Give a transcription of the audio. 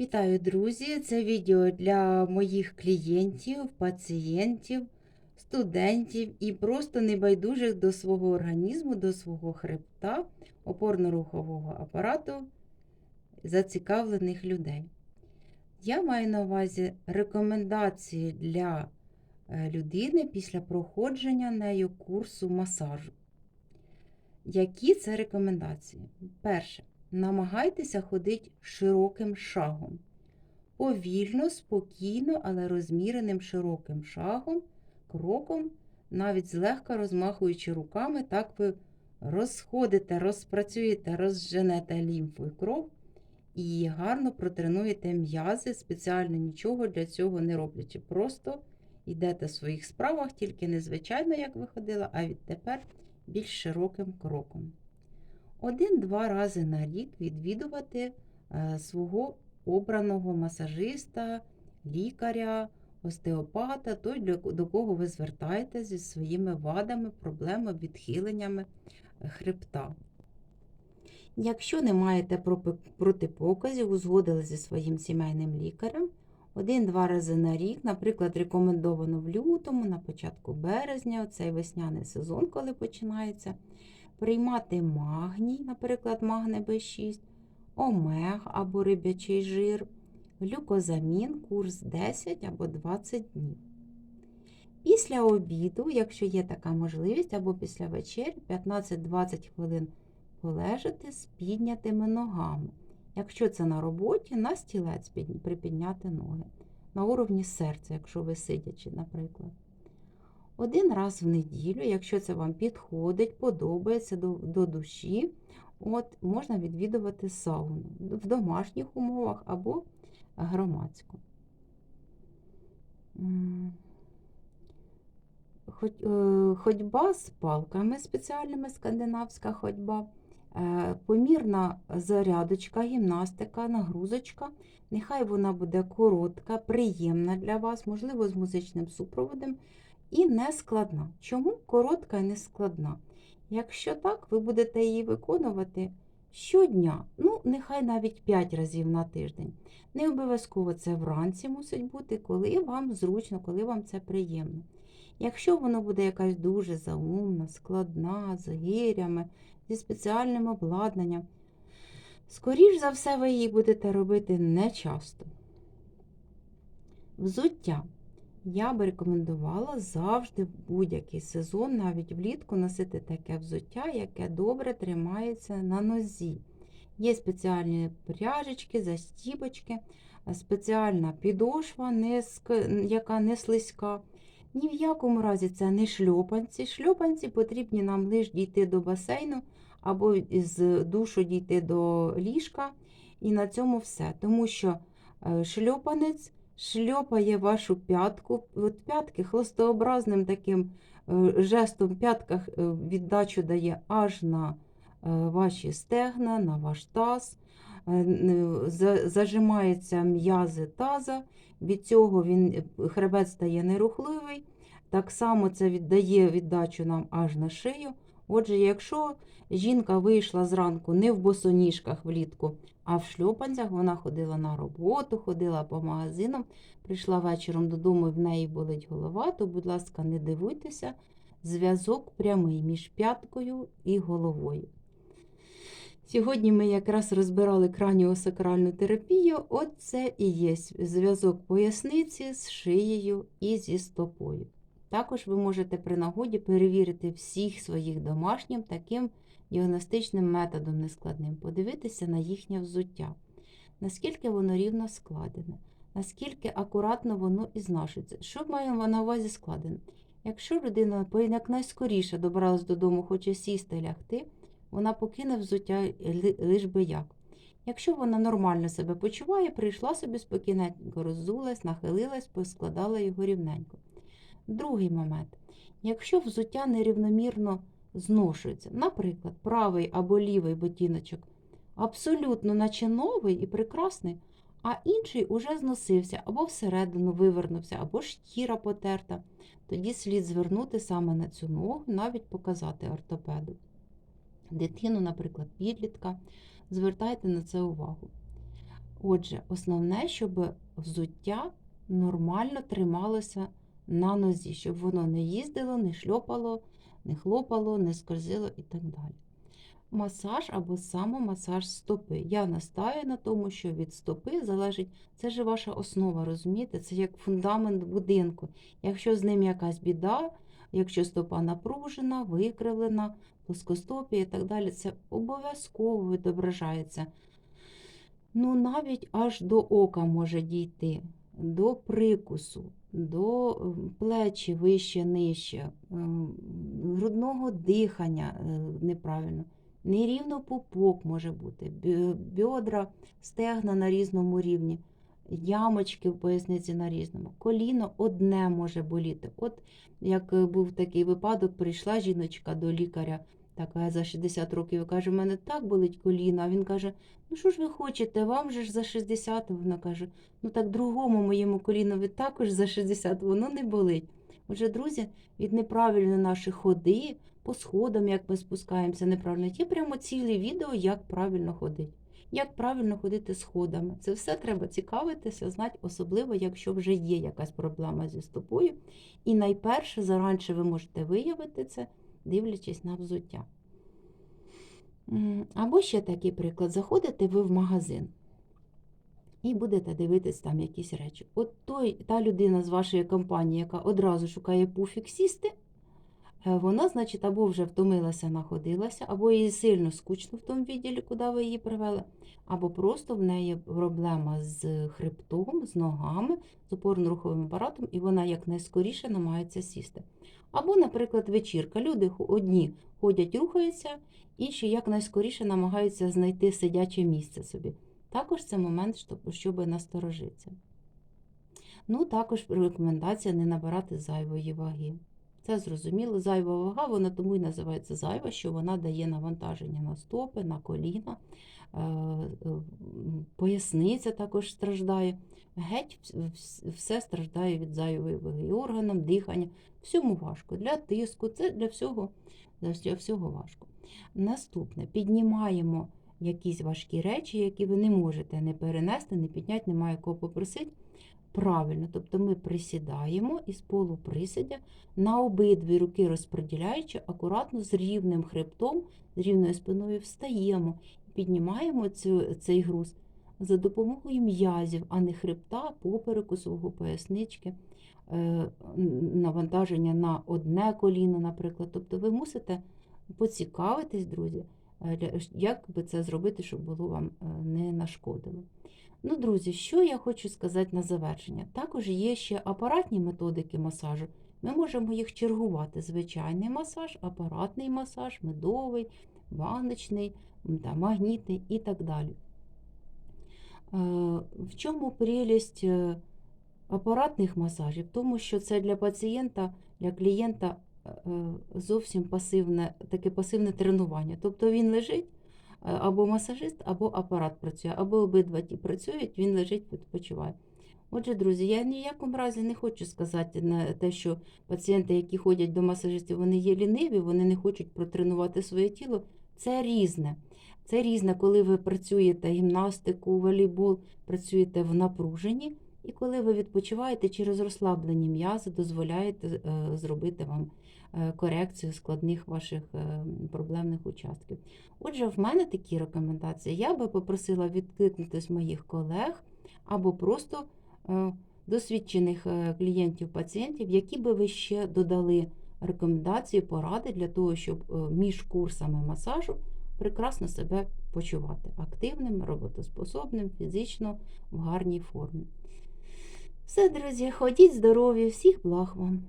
Вітаю, друзі! Це відео для моїх клієнтів, пацієнтів, студентів і просто небайдужих до свого організму, до свого хребта, опорно-рухового апарату, зацікавлених людей. Я маю на увазі рекомендації для е, людини після проходження нею курсу масажу. Які це рекомендації? Перше. Намагайтеся ходити широким шагом. Повільно, спокійно, але розміреним широким шагом, кроком, навіть злегка розмахуючи руками, так ви розходите, розпрацюєте, розженете лімфу і кров і гарно протренуєте м'язи, спеціально нічого для цього не роблячи. Просто йдете в своїх справах, тільки не звичайно, як ви ходила, а відтепер більш широким кроком. Один-два рази на рік відвідувати е, свого обраного масажиста, лікаря, остеопата, той, до кого ви звертаєтесь зі своїми вадами, проблемами, відхиленнями е, хребта. Якщо не маєте протипоказів, узгодили зі своїм сімейним лікарем, один-два рази на рік, наприклад, рекомендовано в лютому, на початку березня, цей весняний сезон, коли починається, приймати магній, наприклад, магне Б6, омег або риб'ячий жир, глюкозамін, курс 10 або 20 днів. Після обіду, якщо є така можливість, або після вечері 15-20 хвилин полежати з піднятими ногами. Якщо це на роботі, на стілець припідняти ноги. На уровні серця, якщо ви сидячи, наприклад. Один раз в неділю, якщо це вам підходить, подобається до, до душі, от, можна відвідувати сауну в домашніх умовах або громадську. Е, Ходьба з палками спеціальними, скандинавська ходьба, е, помірна зарядочка, гімнастика, нагрузочка. Нехай вона буде коротка, приємна для вас, можливо, з музичним супроводом і не складна. Чому коротка і не складна? Якщо так, ви будете її виконувати щодня, ну, нехай навіть 5 разів на тиждень. Не обов'язково це вранці мусить бути, коли вам зручно, коли вам це приємно. Якщо воно буде якась дуже заумна, складна, з гирями, зі спеціальним обладнанням, скоріш за все, ви її будете робити не часто. Взуття. Я би рекомендувала завжди в будь-який сезон, навіть влітку, носити таке взуття, яке добре тримається на нозі. Є спеціальні пряжечки, застібочки, спеціальна підошва, яка не слизька. Ні в якому разі це не шльопанці. Шльопанці потрібні нам лише дійти до басейну або з душу дійти до ліжка, і на цьому все. Тому що е, шльопанець шльопає вашу п'ятку. От п'ятки хлостообразним таким е, жестом п'ятка е, віддачу дає аж на е, ваші стегна, на ваш таз. Зажимаються м'язи таза, від цього він, хребет стає нерухливий. Так само це віддає віддачу нам аж на шию. Отже, якщо жінка вийшла зранку не в босоніжках влітку, а в шльопанцях, вона ходила на роботу, ходила по магазинам, прийшла вечором додому, і в неї болить голова, то, будь ласка, не дивуйтеся, зв'язок прямий між п'яткою і головою. Сьогодні ми якраз розбирали краніосакральну терапію. От це і є зв'язок поясниці з шиєю і зі стопою. Також ви можете при нагоді перевірити всіх своїх домашнім таким діагностичним методом нескладним, подивитися на їхнє взуття, наскільки воно рівно складене, наскільки акуратно воно і знашується. Що маємо на увазі складене? Якщо людина якнайскоріше добралась додому, хоче сісти лягти, вона покине взуття лиш би як. Якщо вона нормально себе почуває, прийшла собі спокійненько, роззулась, нахилилась, поскладала його рівненько. Другий момент. Якщо взуття нерівномірно зношується, наприклад, правий або лівий ботиночок абсолютно наче новий і прекрасний, а інший уже зносився або всередину вивернувся, або шкіра потерта, тоді слід звернути саме на цю ногу, навіть показати ортопеду. Дитину, наприклад, підлітка, звертайте на це увагу. Отже, основне, щоб взуття нормально трималося на нозі, щоб воно не їздило, не шльопало, не хлопало, не скользило і так далі. Масаж або самомасаж стопи. Я настаю на тому, що від стопи залежить, це ж ваша основа, розумієте? Це як фундамент будинку. Якщо з ним якась біда, якщо стопа напружена, викривлена, плоскостопія і так далі, це обов'язково відображається. Ну, навіть аж до ока може дійти, до прикусу, до плечі вище, нижче, грудного дихання е, неправильно. Нерівно пупок може бути, бі- бедра, стегна на різному рівні, ямочки в поясниці на різному. Коліно одне може боліти. От як е, був такий випадок, прийшла жіночка до лікаря, така за 60 років, каже, у мене так болить коліно. А він каже, ну що ж ви хочете, вам же ж за 60. Вона каже, ну так другому моєму колінові також за 60, воно не болить. Отже, друзі, від неправильної нашої ходи, по сходам, як ми спускаємося неправильно, є прямо ціле відео, як правильно ходити. Як правильно ходити сходами. Це все треба цікавитися, знати, особливо, якщо вже є якась проблема зі стопою. І найперше, заранше ви можете виявити це, дивлячись на взуття. Або ще такий приклад: заходите ви в магазин і будете дивитись там якісь речі. От той, та людина з вашої компанії, яка одразу шукає пуфік сісти, е, вона, значить, або вже втомилася, находилася, або їй сильно скучно в тому відділі, куди ви її привели, або просто в неї проблема з хребтом, з ногами, з опорно-руховим апаратом, і вона якнайскоріше намагається сісти. Або, наприклад, вечірка. Люди одні ходять, рухаються, інші якнайскоріше намагаються знайти сидяче місце собі. Також це момент, щоб- щоб насторожитися. Ну, також рекомендація не набирати зайвої ваги. Це зрозуміло, зайва вага, вона тому і називається зайва, що вона дає навантаження на стопи, на коліна, е, е, поясниця також страждає. Геть вс- вс- все страждає від зайвої ваги. І органам, дихання, всьому важко. Для тиску, це для всього, для всього важко. Наступне, піднімаємо якісь важкі речі, які ви не можете не перенести, не підняти, немає кого попросити. Правильно, тобто ми присідаємо із полуприсідя на обидві руки розподіляючи, акуратно з рівним хребтом, з рівною спиною встаємо піднімаємо цю, цей груз за допомогою м'язів, а не хребта, попереку свого пояснички, е, навантаження на одне коліно, наприклад. Тобто ви мусите поцікавитись, друзі, як би це зробити, щоб було вам е, не нашкодило. Ну, друзі, що я хочу сказати на завершення? Також є ще апаратні методики масажу. Ми можемо їх чергувати: звичайний масаж, апаратний масаж, медовий, ванночний, м, та магнітний і так далі. Е, В чому прелість е, апаратних масажів? Тому, що це для пацієнта, для клієнта е, зовсім пасивне, таке пасивне тренування. Тобто він лежить, е, або масажист, або апарат працює, або обидва ті працюють, він лежить, відпочиває. Отже, друзі, я в якому разі не хочу сказати на те, що пацієнти, які ходять до масажистів, вони є ліниві, вони не хочуть протренувати своє тіло. Це різне. Це різне, коли ви працюєте гімнастику, волейбол, працюєте в напруженні, і коли ви відпочиваєте через розслаблені м'язи, дозволяєте е, зробити вам е, корекцію складних ваших е, проблемних участків. Отже, в мене такі рекомендації. Я би попросила відкликнутися моїх колег або просто досвідчених е, клієнтів-пацієнтів, які би ви ще додали рекомендації, поради для того, щоб між курсами масажу прекрасно себе почувати активним, роботоспособним, фізично в гарній формі. Все, друзі, ходіть здорові, всіх благ вам!